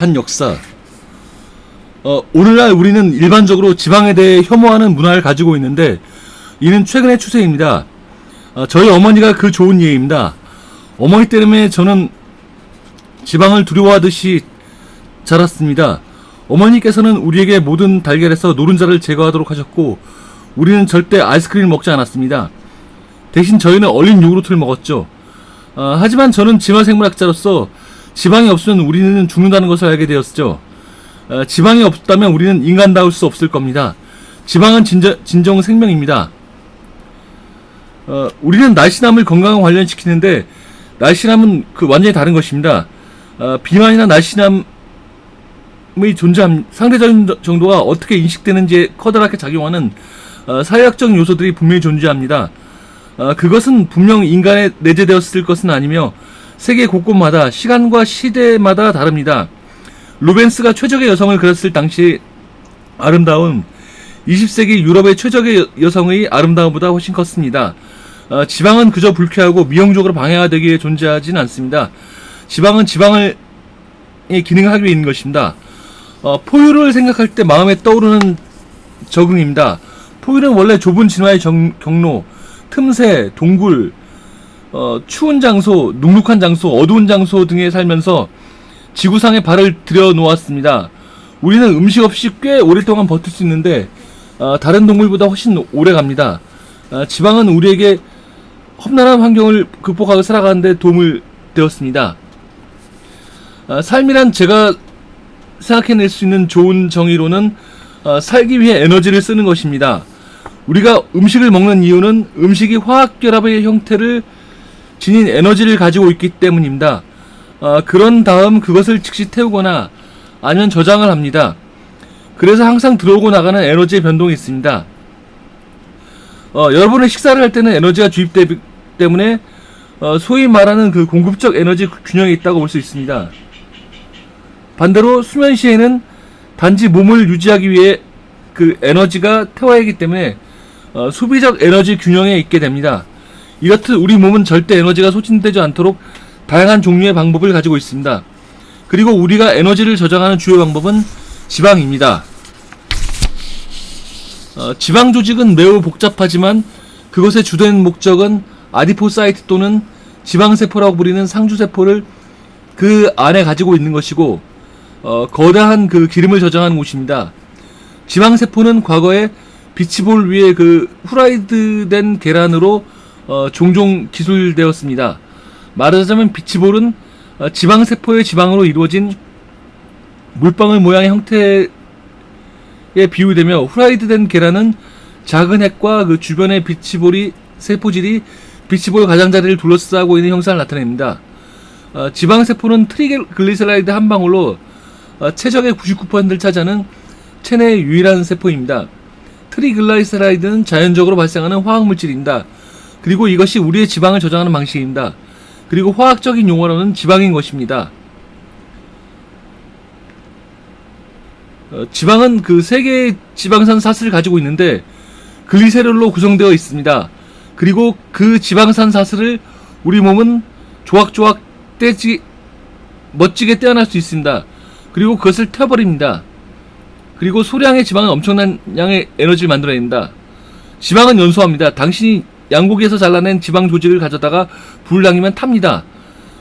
한 역사. 어, 오늘날 우리는 일반적으로 지방에 대해 혐오하는 문화를 가지고 있는데 이는 최근의 추세입니다. 어, 저희 어머니가 그 좋은 예입니다. 어머니 때문에 저는 지방을 두려워하듯이 자랐습니다. 어머니께서는 우리에게 모든 달걀에서 노른자를 제거하도록 하셨고 우리는 절대 아이스크림을 먹지 않았습니다. 대신 저희는 얼린 요구르트를 먹었죠. 어, 하지만 저는 진화생물학자로서 지방이 없으면 우리는 죽는다는 것을 알게 되었죠. 어, 지방이 없다면 우리는 인간다울 수 없을 겁니다. 지방은 진저, 진정 생명입니다. 어, 우리는 날씬함을 건강과 관련시키는데 날씬함은 그 완전히 다른 것입니다. 어, 비만이나 날씬함의 존재함 상대적인 정도가 어떻게 인식되는지에 커다랗게 작용하는 어, 사회학적 요소들이 분명히 존재합니다. 어, 그것은 분명 인간에 내재되었을 것은 아니며 세계 곳곳마다 시간과 시대마다 다릅니다. 루벤스가 최적의 여성을 그렸을 당시 아름다움 20세기 유럽의 최적의 여- 여성의 아름다움보다 훨씬 컸습니다. 어, 지방은 그저 불쾌하고 미용적으로 방해가 되기 위해 존재하지는 않습니다. 지방은 지방을 의 기능을 하기 위해 있는 것입니다. 어, 포유를 생각할 때 마음에 떠오르는 적응입니다. 포유는 원래 좁은 진화의 정- 경로, 틈새, 동굴, 어, 추운 장소, 눅눅한 장소, 어두운 장소 등에 살면서 지구상에 발을 들여 놓았습니다. 우리는 음식 없이 꽤 오랫동안 버틸 수 있는데 어, 다른 동물보다 훨씬 오래 갑니다. 어, 지방은 우리에게 험난한 환경을 극복하고 살아가는데 도움을 되었습니다. 어, 삶이란 제가 생각해낼 수 있는 좋은 정의로는 어, 살기 위해 에너지를 쓰는 것입니다. 우리가 음식을 먹는 이유는 음식이 화학 결합의 형태를 지닌 에너지를 가지고 있기 때문입니다. 어, 그런 다음 그것을 즉시 태우거나 아니면 저장을 합니다. 그래서 항상 들어오고 나가는 에너지의 변동이 있습니다. 어, 여러분의 식사를 할 때는 에너지가 주입되기 때문에 어, 소위 말하는 그 공급적 에너지 균형이 있다고 볼 수 있습니다. 반대로 수면 시에는 단지 몸을 유지하기 위해 그 에너지가 태워야 하기 때문에 어, 소비적 에너지 균형에 있게 됩니다. 이렇듯 우리 몸은 절대 에너지가 소진되지 않도록 다양한 종류의 방법을 가지고 있습니다. 그리고 우리가 에너지를 저장하는 주요 방법은 지방입니다. 어, 지방 조직은 매우 복잡하지만 그것의 주된 목적은 아디포사이트 또는 지방세포라고 부리는 상주세포를 그 안에 가지고 있는 것이고 어, 거대한 그 기름을 저장하는 곳입니다. 지방세포는 과거에 비치볼 위에 그 후라이드된 계란으로 어, 종종 기술되었습니다. 말하자면 비치볼은 어, 지방세포의 지방으로 이루어진 물방울 모양의 형태에 비유되며 후라이드된 계란은 작은 핵과 그 주변의 비치볼이 세포질이 비치볼 가장자리를 둘러싸고 있는 형상을 나타냅니다. 어, 지방세포는 트리글리세라이드 한 방울로 어, 최적의 99%를 차지하는 체내의 유일한 세포입니다. 트리글라이세라이드는 자연적으로 발생하는 화학물질입니다. 그리고 이것이 우리의 지방을 저장하는 방식입니다. 그리고 화학적인 용어로는 지방인 것입니다. 어, 지방은 그 세 개의 지방산 사슬을 가지고 있는데 글리세롤로 구성되어 있습니다. 그리고 그 지방산 사슬을 우리 몸은 조각조각 떼지 멋지게 떼어낼 수 있습니다. 그리고 그것을 태워버립니다. 그리고 소량의 지방은 엄청난 양의 에너지를 만들어냅니다. 지방은 연소합니다. 당신이 양고기에서 잘라낸 지방 조직을 가져다가 불량이면 탑니다.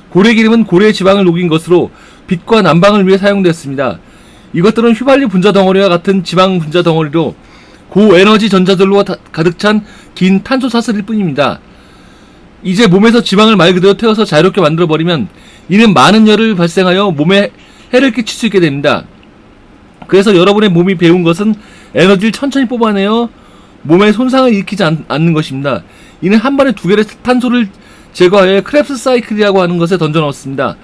고래 기름은 고래의 지방을 녹인 것으로 빛과 난방을 위해 사용됐습니다. 이것들은 휘발유 분자 덩어리와 같은 지방 분자 덩어리로 고에너지 전자들로 다- 가득 찬 긴 탄소 사슬일 뿐입니다. 이제 몸에서 지방을 말 그대로 태워서 자유롭게 만들어버리면 이는 많은 열을 발생하여 몸에 해를 끼칠 수 있게 됩니다. 그래서 여러분의 몸이 배운 것은 에너지를 천천히 뽑아내어 몸에 손상을 일으키지 않, 는 것입니다. 이는 한 번에 두 개의 탄소를 제거하여 크랩스 사이클이라고 하는 것에 던져 넣었습니다.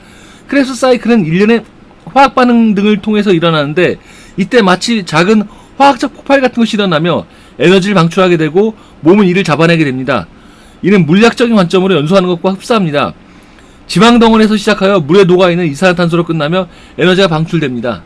크랩스 사이클은 일련의 화학 반응 등을 통해서 일어나는데 이때 마치 작은 화학적 폭발 같은 것이 일어나며 에너지를 방출하게 되고 몸은 이를 잡아내게 됩니다. 이는 물리학적인 관점으로 연소하는 것과 흡사합니다. 지방 덩어리에서 시작하여 물에 녹아 있는 이산화탄소로 끝나며 에너지가 방출됩니다.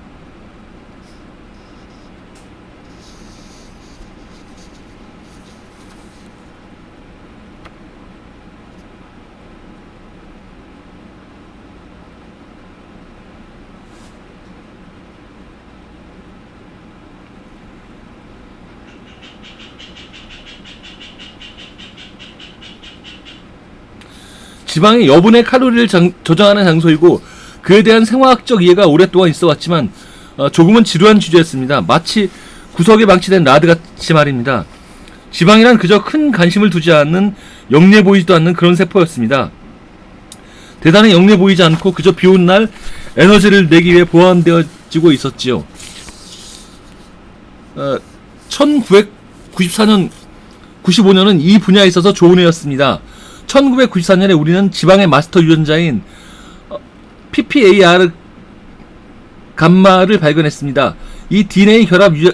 지방의 여분의 칼로리를 장- 저장하는 장소이고 그에 대한 생화학적 이해가 오랫동안 있어 왔지만 어, 조금은 지루한 주제였습니다. 마치 구석에 방치된 라드 같이 말입니다. 지방이란 그저 큰 관심을 두지 않는 영리해 보이지도 않는 그런 세포였습니다. 대단히 영리해 보이지 않고 그저 비 오는 날 에너지를 내기 위해 보완되어지고 있었지요. 어, 1994년 95년은 이 분야에 있어서 좋은 해였습니다. 1994년에 우리는 지방의 마스터 유전자인 어, PPAR 감마를 발견했습니다. 이 DNA 결합 유-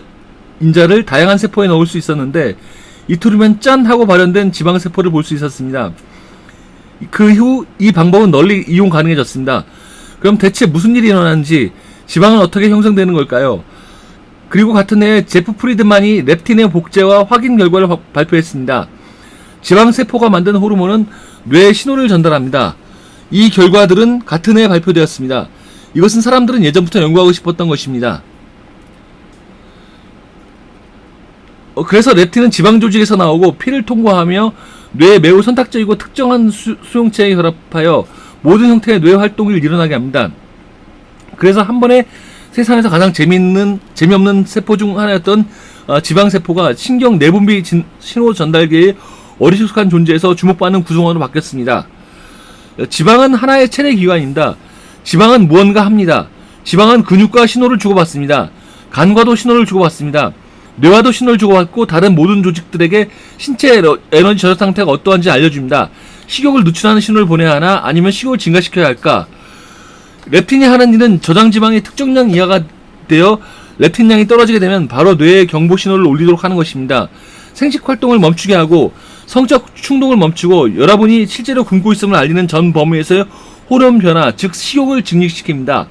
인자를 다양한 세포에 넣을 수 있었는데 이틀 후면 짠 하고 발현된 지방 세포를 볼 수 있었습니다. 그후이 방법은 널리 이용 가능해졌습니다. 그럼 대체 무슨 일이 일어나는지 지방은 어떻게 형성되는 걸까요? 그리고 같은 해에 제프 프리드만이 렙틴의 복제와 확인 결과를 바- 발표했습니다. 지방세포가 만든 호르몬은 뇌에 신호를 전달합니다. 이 결과들은 같은 해에 발표되었습니다. 이것은 사람들은 예전부터 연구하고 싶었던 것입니다. 어, 그래서 렙틴은 지방 조직에서 나오고 피를 통과하며 뇌에 매우 선택적이고 특정한 수, 수용체에 결합하여 모든 형태의 뇌 활동을 일어나게 합니다. 그래서 한 번에 세상에서 가장 재미있는 재미없는 세포 중 하나였던 어, 지방 세포가 신경 내분비 진- 신호 전달계의 어리숙한 존재에서 주목받는 구성원으로 바뀌었습니다. 어, 지방은 하나의 체내 기관입니다. 지방은 무언가 합니다. 지방은 근육과 신호를 주고받습니다. 간과도 신호를 주고받습니다. 뇌와도 신호를 주고받고 다른 모든 조직들에게 신체 에너- 에너지 저장 상태가 어떠한지 알려줍니다. 식욕을 누출하는 신호를 보내야 하나 아니면 식욕을 증가시켜야 할까? 렙틴이 하는 일은 저장 지방의 특정량 이하가 되어 렙틴량이 떨어지게 되면 바로 뇌에 경보 신호를 올리도록 하는 것입니다. 생식 활동을 멈추게 하고 성적 충동을 멈추고 여러분이 실제로 굶고 있음을 알리는 전 범위에서의 호르몬 변화, 즉 식욕을 증식시킵니다.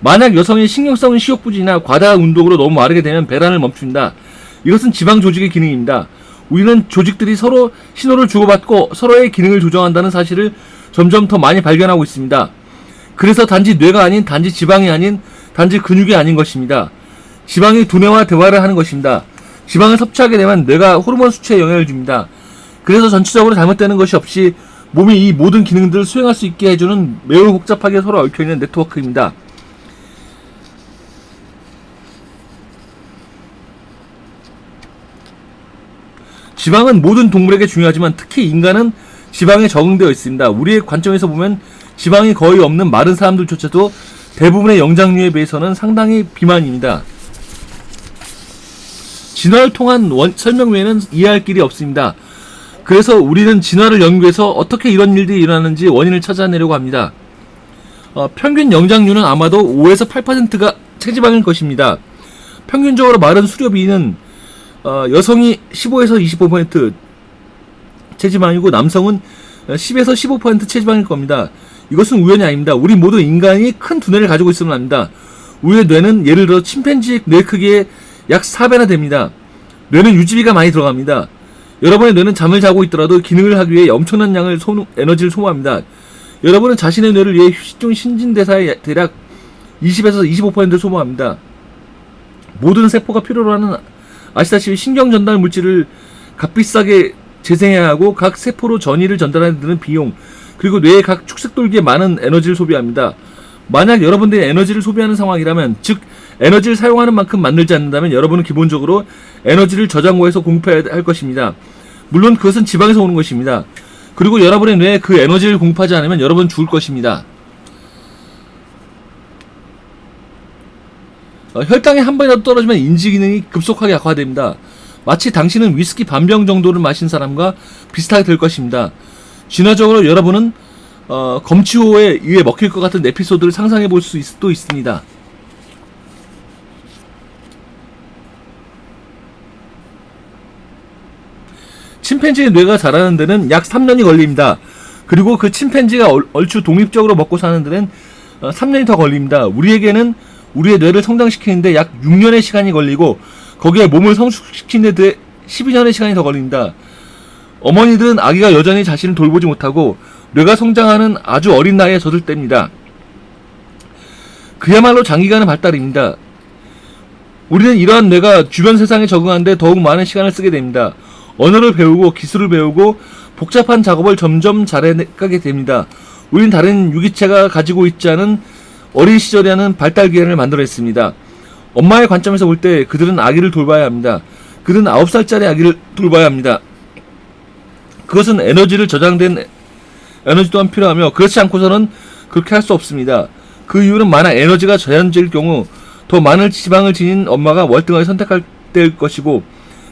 만약 여성이 신경성 식욕부진이나 과다한 운동으로 너무 마르게 되면 배란을 멈춘다. 이것은 지방 조직의 기능입니다. 우리는 조직들이 서로 신호를 주고받고 서로의 기능을 조정한다는 사실을 점점 더 많이 발견하고 있습니다. 그래서 단지 뇌가 아닌 단지 지방이 아닌 단지 근육이 아닌 것입니다. 지방이 두뇌와 대화를 하는 것입니다. 지방을 섭취하게 되면 뇌가 호르몬 수치에 영향을 줍니다. 그래서 전체적으로 잘못되는 것이 없이 몸이 이 모든 기능들을 수행할 수 있게 해주는 매우 복잡하게 서로 얽혀있는 네트워크입니다. 지방은 모든 동물에게 중요하지만 특히 인간은 지방에 적응되어 있습니다. 우리의 관점에서 보면 지방이 거의 없는 마른 사람들조차도 대부분의 영장류에 비해서는 상당히 비만입니다. 진화를 통한 원- 설명 외에는 이해할 길이 없습니다. 그래서 우리는 진화를 연구해서 어떻게 이런 일들이 일어나는지 원인을 찾아내려고 합니다. 어, 평균 영장류는 아마도 5에서 8%가 체지방일 것입니다. 평균적으로 마른 수렵이는 어, 여성이 15에서 25% 체지방이고 남성은 10에서 15% 체지방일 겁니다. 이것은 우연이 아닙니다. 우리 모두 인간이 큰 두뇌를 가지고 있으면 합니다. 우리의 뇌는 예를 들어 침팬지 뇌 크기의 약 4배나 됩니다. 뇌는 유지비가 많이 들어갑니다. 여러분의 뇌는 잠을 자고 있더라도 기능을 하기 위해 엄청난 양을 소, 에너지를 소모합니다. 여러분은 자신의 뇌를 위해 휴식 중 신진대사의 대략 20에서 25%를 소모합니다. 모든 세포가 필요로 하는 아시다시피 신경 전달 물질을 값비싸게 재생해야 하고 각 세포로 전이를 전달하는 드는 비용 그리고 뇌의 각 축색돌기에 많은 에너지를 소비합니다. 만약 여러분들이 에너지를 소비하는 상황이라면 즉 에너지를 사용하는 만큼 만들지 않는다면 여러분은 기본적으로 에너지를 저장고에서 공급해야 할 것입니다. 물론 그것은 지방에서 오는 것입니다. 그리고 여러분의 뇌에 그 에너지를 공급하지 않으면 여러분은 죽을 것입니다. 어, 혈당이 한 번이라도 떨어지면 인지 기능이 급속하게 약화됩니다. 마치 당신은 위스키 반병 정도를 마신 사람과 비슷하게 될 것입니다. 진화적으로 여러분은 어, 검치호에 의해 먹힐 것 같은 에피소드를 상상해 볼 수도 있습니다. 침팬지의 뇌가 자라는 데는 약 3년이 걸립니다. 그리고 그 침팬지가 얼, 얼추 독립적으로 먹고 사는 데는 어, 3년이 더 걸립니다. 우리에게는 우리의 뇌를 성장시키는데 약 6년의 시간이 걸리고 거기에 몸을 성숙시키는 데 12년의 시간이 더 걸립니다. 어머니들은 아기가 여전히 자신을 돌보지 못하고 뇌가 성장하는 아주 어린 나이에 젖을 뗍니다. 그야말로 장기간의 발달입니다. 우리는 이러한 뇌가 주변 세상에 적응하는데 더욱 많은 시간을 쓰게 됩니다. 언어를 배우고 기술을 배우고 복잡한 작업을 점점 잘해가게 됩니다. 우린 다른 유기체가 가지고 있지 않은 어린 시절에 하는 발달 기회를 만들어냈습니다. 엄마의 관점에서 볼 때 그들은 아기를 돌봐야 합니다. 그들은 9살짜리 아기를 돌봐야 합니다. 그것은 에너지를 저장된 에너지 또한 필요하며 그렇지 않고서는 그렇게 할 수 없습니다. 그 이유는 만약 에너지가 저한질 경우 더 많은 지방을 지닌 엄마가 월등하게 선택할 때일 것이고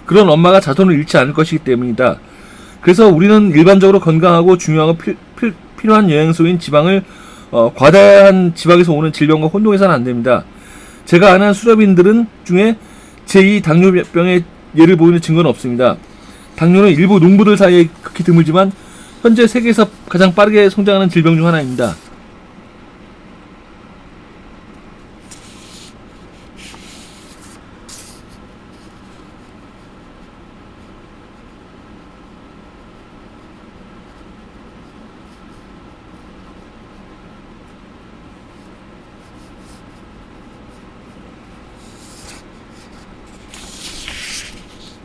그런 엄마가 자손을 잃지 않을 것이기 때문이다. 그래서 우리는 일반적으로 건강하고 중요하고 필, 필, 필요한 영양소인 지방을 어, 과다한 지방에서 오는 질병과 혼동해서는 안 됩니다. 제가 아는 수렵인들은 중에 제2 당뇨병의 예를 보이는 증거는 없습니다. 당뇨는 일부 농부들 사이에 극히 드물지만 현재 세계에서 가장 빠르게 성장하는 질병 중 하나입니다.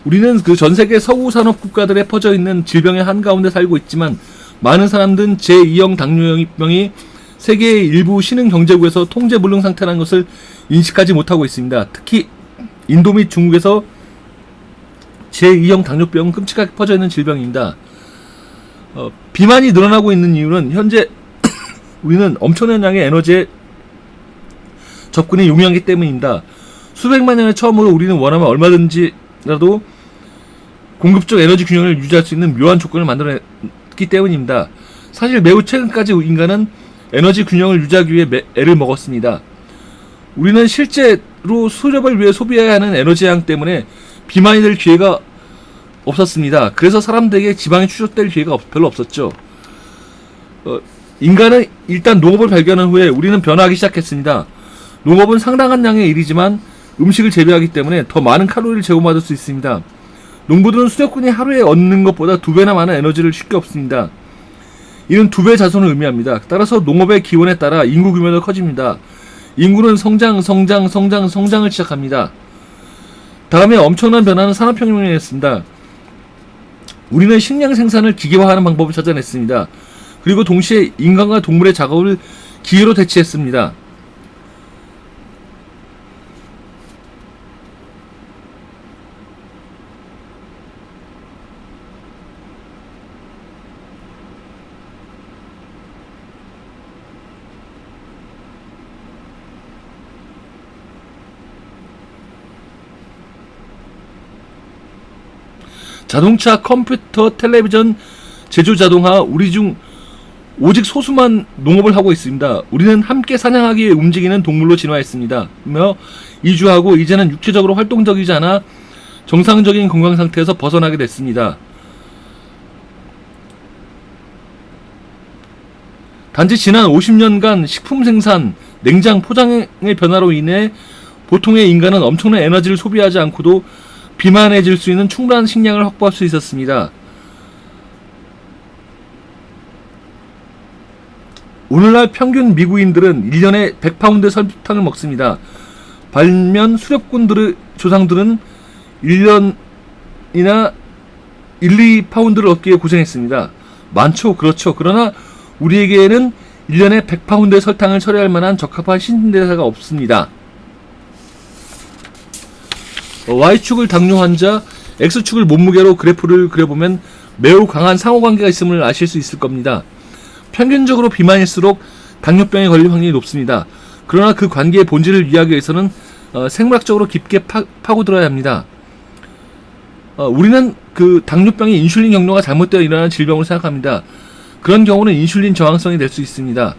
우리는 그 전 세계 서구 산업 국가들에 퍼져 있는 질병의 한가운데 살고 있지만 많은 사람들은 제2형 당뇨병이 세계의 일부 신흥 경제국에서 통제 불능 상태라는 것을 인식하지 못하고 있습니다. 특히 인도 및 중국에서 제2형 당뇨병은 끔찍하게 퍼져 있는 질병입니다. 어, 비만이 늘어나고 있는 이유는 현재 우리는 엄청난 양의 에너지에 접근이 용이하기 때문입니다. 수백만 년의 처음으로 우리는 원하면 얼마든지라도 공급적 에너지 균형을 유지할 수 있는 묘한 조건을 만들어냈기 때문입니다. 사실 매우 최근까지 인간은 에너지 균형을 유지하기 위해 매- 애를 먹었습니다. 우리는 실제로 수렵을 위해 소비해야 하는 에너지 양 때문에 비만이 될 기회가 없었습니다. 그래서 사람들에게 지방이 추적될 기회가 없- 별로 없었죠. 어, 인간은 일단 농업을 발견한 후에 우리는 변화하기 시작했습니다. 농업은 상당한 양의 일이지만 음식을 재배하기 때문에 더 많은 칼로리를 제공받을 수 있습니다. 농부들은 수렵꾼이 하루에 얻는 것보다 두 배나 많은 에너지를 쉽게 얻습니다. 이는 두 배 자손을 의미합니다. 따라서 농업의 기원에 따라 인구 규모도 커집니다. 인구는 성장, 성장, 성장, 성장을 시작합니다. 다음에 엄청난 변화는 산업혁명이었습니다. 우리는 식량 생산을 기계화하는 방법을 찾아냈습니다. 그리고 동시에 인간과 동물의 작업을 기계로 대체했습니다. 자동차, 컴퓨터, 텔레비전, 제조 자동화, 우리 중 오직 소수만 농업을 하고 있습니다. 우리는 함께 사냥하기 위해 움직이는 동물로 진화했습니다. 며 이주하고 이제는 육체적으로 활동적이지 않아 정상적인 건강 상태에서 벗어나게 됐습니다. 단지 지난 50년간 식품 생산, 냉장, 포장의 변화로 인해 보통의 인간은 엄청난 에너지를 소비하지 않고도 비만해질 수 있는 충분한 식량을 확보할 수 있었습니다. 오늘날 평균 미국인들은 1년에 100파운드 설탕을 먹습니다. 반면 수렵꾼들의 조상들은 1년이나 1, 2파운드를 얻기에 고생했습니다. 많죠, 그렇죠. 그러나 우리에게는 1년에 100파운드의 설탕을 처리할 만한 적합한 신대사가 없습니다. 어, Y축을 당뇨 환자, X축을 몸무게로 그래프를 그려보면 매우 강한 상호관계가 있음을 아실 수 있을 겁니다. 평균적으로 비만일수록 당뇨병에 걸릴 확률이 높습니다. 그러나 그 관계의 본질을 이해하기 위해서는 어, 생물학적으로 깊게 파, 파고들어야 합니다. 어, 우리는 그 당뇨병이 인슐린 경로가 잘못되어 일어나는 질병으로 생각합니다. 그런 경우는 인슐린 저항성이 될 수 있습니다.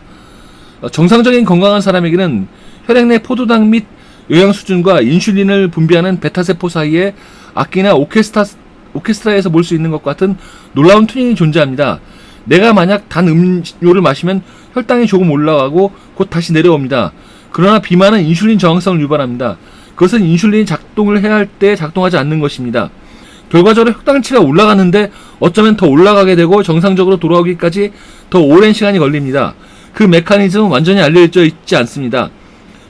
어, 정상적인 건강한 사람에게는 혈액 내 포도당 및 영양 수준과 인슐린을 분비하는 베타세포 사이에 악기나 오케스트라, 오케스트라에서 볼 수 있는 것 같은 놀라운 튜닝이 존재합니다. 내가 만약 단 음료를 마시면 혈당이 조금 올라가고 곧 다시 내려옵니다. 그러나 비만은 인슐린 저항성을 유발합니다. 그것은 인슐린이 작동을 해야 할 때 작동하지 않는 것입니다. 결과적으로 혈당치가 올라가는데 어쩌면 더 올라가게 되고 정상적으로 돌아오기까지 더 오랜 시간이 걸립니다. 그 메커니즘은 완전히 알려져 있지 않습니다.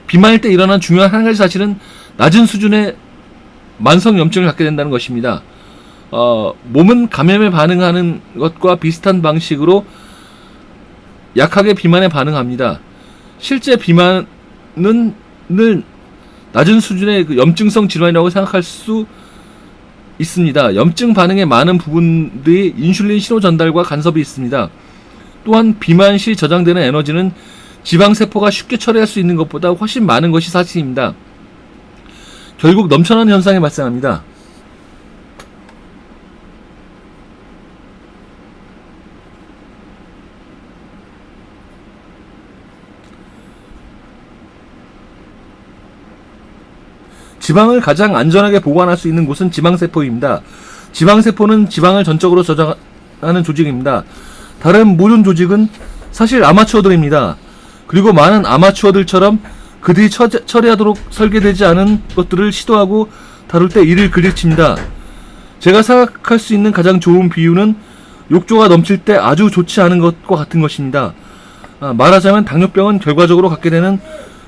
비만일 때 일어난 중요한 한 가지 사실은 낮은 수준의 만성 염증을 갖게 된다는 것입니다. 어, 몸은 감염에 반응하는 것과 비슷한 방식으로 약하게 비만에 반응합니다. 실제 비만은 늘 낮은 수준의 그 염증성 질환이라고 생각할 수 있습니다. 염증 반응의 많은 부분들이 인슐린 신호 전달과 간섭이 있습니다. 또한 비만 시 저장되는 에너지는 지방 세포가 쉽게 처리할 수 있는 것보다 훨씬 많은 것이 사실입니다. 결국 넘쳐나는 현상이 발생합니다. 지방을 가장 안전하게 보관할 수 있는 곳은 지방세포입니다. 지방세포는 지방을 전적으로 저장하는 조직입니다. 다른 모든 조직은 사실 아마추어들입니다. 그리고 많은 아마추어들처럼 그들이 처, 처리하도록 설계되지 않은 것들을 시도하고 다룰 때 이를 그르칩니다. 제가 생각할 수 있는 가장 좋은 비유는 욕조가 넘칠 때 아주 좋지 않은 것과 같은 것입니다. 아, 말하자면 당뇨병은 결과적으로 갖게 되는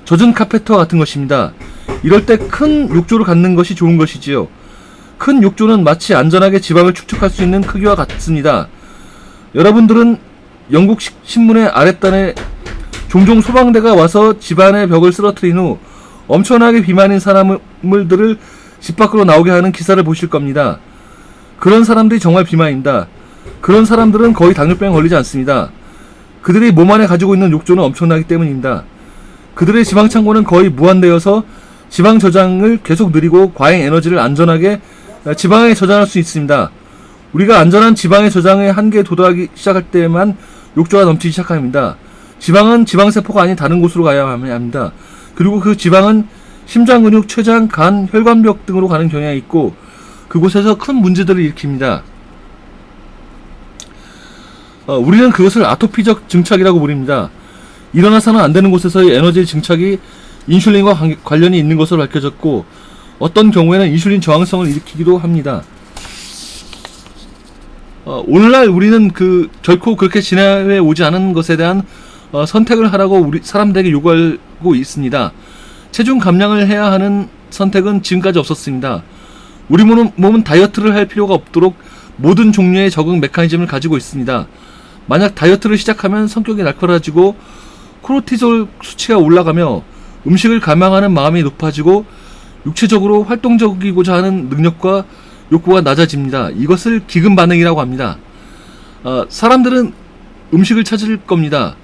젖은 카페트와 같은 것입니다. 이럴 때 큰 욕조를 갖는 것이 좋은 것이지요. 큰 욕조는 마치 안전하게 지방을 축적할 수 있는 크기와 같습니다. 여러분들은 영국 시- 신문의 아랫단에 종종 소방대가 와서 집안의 벽을 쓰러뜨린 후 엄청나게 비만인 사람들을 집 밖으로 나오게 하는 기사를 보실 겁니다. 그런 사람들이 정말 비만입니다. 그런 사람들은 거의 당뇨병에 걸리지 않습니다. 그들이 몸 안에 가지고 있는 욕조는 엄청나기 때문입니다. 그들의 지방 창고는 거의 무한되어서 지방 저장을 계속 느리고 과잉 에너지를 안전하게 어, 지방에 저장할 수 있습니다. 우리가 안전한 지방의 저장의 한계에 도달하기 시작할 때만 욕조가 넘치기 시작합니다. 지방은 지방세포가 아닌 다른 곳으로 가야 합니다. 그리고 그 지방은 심장 근육, 췌장, 간, 혈관벽 등으로 가는 경향이 있고 그곳에서 큰 문제들을 일으킵니다. 어, 우리는 그것을 아토피적 증착이라고 부릅니다. 일어나서는 안 되는 곳에서의 에너지 증착이 인슐린과 관- 관련이 있는 것으로 밝혀졌고 어떤 경우에는 인슐린 저항성을 일으키기도 합니다. 어, 오늘날 우리는 그 결코 그렇게 지나해 오지 않은 것에 대한 어, 선택을 하라고 우리 사람들에게 요구하고 있습니다. 체중 감량을 해야 하는 선택은 지금까지 없었습니다. 우리 몸은, 몸은 다이어트를 할 필요가 없도록 모든 종류의 적응 메커니즘을 가지고 있습니다. 만약 다이어트를 시작하면 성격이 날카로워지고 코르티졸 수치가 올라가며 음식을 감망하는 마음이 높아지고 육체적으로 활동적이고자 하는 능력과 욕구가 낮아집니다. 이것을 기금 반응이라고 합니다. 어, 사람들은 음식을 찾을 겁니다.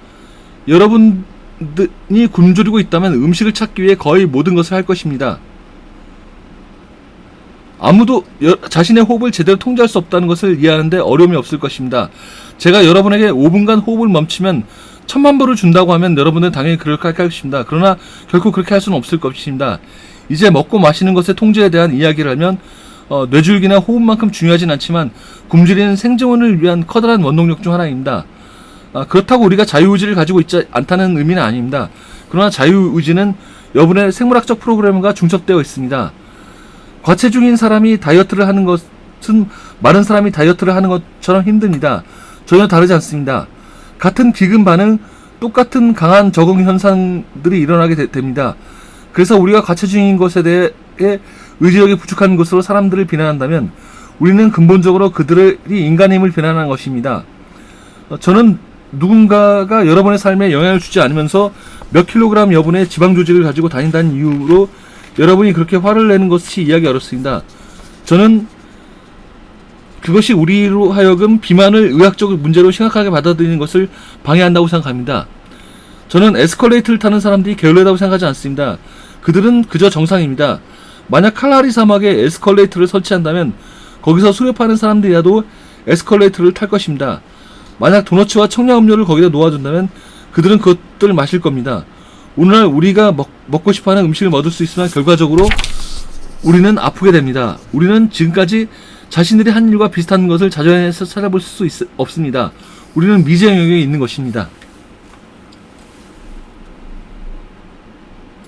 여러분이 굶주리고 있다면 음식을 찾기 위해 거의 모든 것을 할 것입니다. 아무도 여- 자신의 호흡을 제대로 통제할 수 없다는 것을 이해하는데 어려움이 없을 것입니다. 제가 여러분에게 5분간 호흡을 멈추면 천만 불을 준다고 하면 여러분은 당연히 그렇게 할 것입니다. 그러나 결코 그렇게 할 수는 없을 것입니다. 이제 먹고 마시는 것의 통제에 대한 이야기를 하면 어, 뇌줄기나 호흡만큼 중요하진 않지만 굶주리는 생존을 위한 커다란 원동력 중 하나입니다. 아, 그렇다고 우리가 자유의지를 가지고 있지 않다는 의미는 아닙니다. 그러나 자유의지는 여분의 생물학적 프로그램과 중첩되어 있습니다. 과체 중인 사람이 다이어트를 하는 것은 마른 사람이 다이어트를 하는 것처럼 힘듭니다. 전혀 다르지 않습니다. 같은 기금 반응, 똑같은 강한 적응 현상들이 일어나게 되- 됩니다. 그래서 우리가 과체 중인 것에 대해 의지력이 부족한 것으로 사람들을 비난한다면 우리는 근본적으로 그들이 인간임을 비난하는 것입니다. 어, 저는 누군가가 여러분의 삶에 영향을 주지 않으면서 몇 킬로그램 여분의 지방 조직을 가지고 다닌다는 이유로 여러분이 그렇게 화를 내는 것이 이해하기 어렵습니다. 저는 그것이 우리로 하여금 비만을 의학적 문제로 심각하게 받아들이는 것을 방해한다고 생각합니다. 저는 에스컬레이터를 타는 사람들이 게을르다고 생각하지 않습니다. 그들은 그저 정상입니다. 만약 칼라리 사막에 에스컬레이터를 설치한다면 거기서 수렵하는 사람들이라도 에스컬레이터를 탈 것입니다. 만약 도너츠와 청량음료를 거기다 놓아준다면 그들은 그것들을 마실 겁니다. 오늘날 우리가 먹, 먹고 싶어하는 음식을 얻을 수 있으나 결과적으로 우리는 아프게 됩니다. 우리는 지금까지 자신들이 한 일과 비슷한 것을 자전에서 찾아볼 수 있, 없습니다. 우리는 미제 영역에 있는 것입니다.